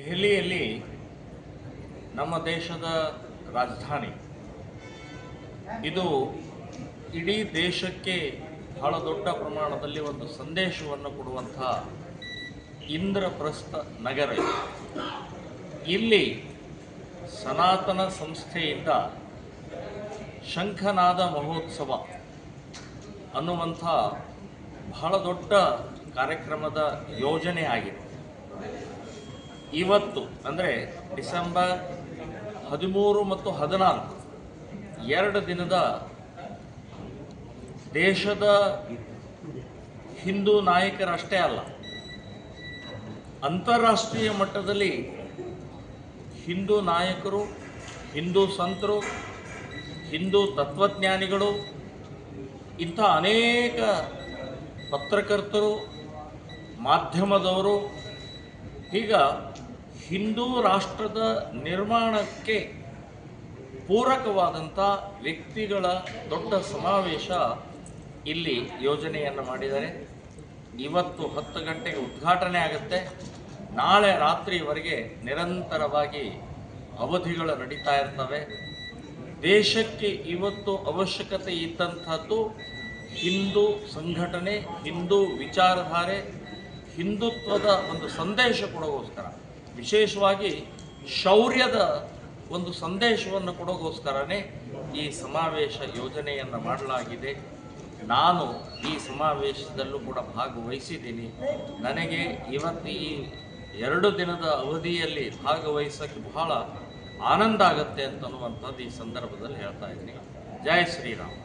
ದೆಹಲಿಯಲ್ಲಿ ನಮ್ಮ ದೇಶದ ರಾಜಧಾನಿ. ಇದು ಇಡೀ ದೇಶಕ್ಕೆ ಬಹಳ ದೊಡ್ಡ ಪ್ರಮಾಣದಲ್ಲಿ ಒಂದು ಸಂದೇಶವನ್ನು ಕೊಡುವಂಥ ಇಂದ್ರಪ್ರಸ್ಥ ನಗರ ಇಲ್ಲಿ ಸನಾತನ ಸಂಸ್ಥೆಯಿಂದ ಶಂಖನಾದ ಮಹೋತ್ಸವ ಅನ್ನುವಂಥ ಬಹಳ ದೊಡ್ಡ ಕಾರ್ಯಕ್ರಮದ ಯೋಜನೆ ಆಗಿದೆ. ಇವತ್ತು, ಅಂದರೆ ಡಿಸೆಂಬರ್ ಹದಿಮೂರು ಮತ್ತು ಹದಿನಾಲ್ಕು, ಎರಡು ದಿನದ ದೇಶದ ಹಿಂದೂ ನಾಯಕರಷ್ಟೇ ಅಲ್ಲ, ಅಂತಾರಾಷ್ಟ್ರೀಯ ಮಟ್ಟದಲ್ಲಿ ಹಿಂದೂ ನಾಯಕರು, ಹಿಂದೂ ಸಂತರು, ಹಿಂದೂ ತತ್ವಜ್ಞಾನಿಗಳು, ಇಂಥ ಅನೇಕ ಪತ್ರಕರ್ತರು, ಮಾಧ್ಯಮದವರು, ಈಗ ಹಿಂದೂ ರಾಷ್ಟ್ರದ ನಿರ್ಮಾಣಕ್ಕೆ ಪೂರಕವಾದಂಥ ವ್ಯಕ್ತಿಗಳ ದೊಡ್ಡ ಸಮಾವೇಶ ಇಲ್ಲಿ ಯೋಜನೆಯನ್ನು ಮಾಡಿದ್ದಾರೆ. ಇವತ್ತು ಹತ್ತು ಗಂಟೆಗೆ ಉದ್ಘಾಟನೆ ಆಗುತ್ತೆ. ನಾಳೆ ರಾತ್ರಿವರೆಗೆ ನಿರಂತರವಾಗಿ ಅವಧಿಗಳು ನಡೀತಾ ಇರ್ತವೆ. ದೇಶಕ್ಕೆ ಇವತ್ತು ಅವಶ್ಯಕತೆ ಇದ್ದಂಥದ್ದು ಹಿಂದೂ ಸಂಘಟನೆ, ಹಿಂದೂ ವಿಚಾರಧಾರೆ, ಹಿಂದುತ್ವದ ಒಂದು ಸಂದೇಶ ಕೊಡೋಗೋಸ್ಕರ. ವಿಶೇಷವಾಗಿ ಶೌರ್ಯದ ಒಂದು ಸಂದೇಶವನ್ನು ಕೊಡೋಗೋಸ್ಕರನೇ ಈ ಸಮಾವೇಶ ಯೋಜನೆಯನ್ನು ಮಾಡಲಾಗಿದೆ. ನಾನು ಈ ಸಮಾವೇಶದಲ್ಲೂ ಕೂಡ ಭಾಗವಹಿಸಿದ್ದೀನಿ. ನನಗೆ ಇವತ್ತು ಈ ಎರಡು ದಿನದ ಅವಧಿಯಲ್ಲಿ ಭಾಗವಹಿಸೋಕ್ಕೆ ಬಹಳ ಆನಂದ ಆಗುತ್ತೆ ಅಂತನ್ನುವಂಥದ್ದು ಈ ಸಂದರ್ಭದಲ್ಲಿ ಹೇಳ್ತಾ ಇದ್ದೀನಿ. ಜೈ ಶ್ರೀರಾಮ್.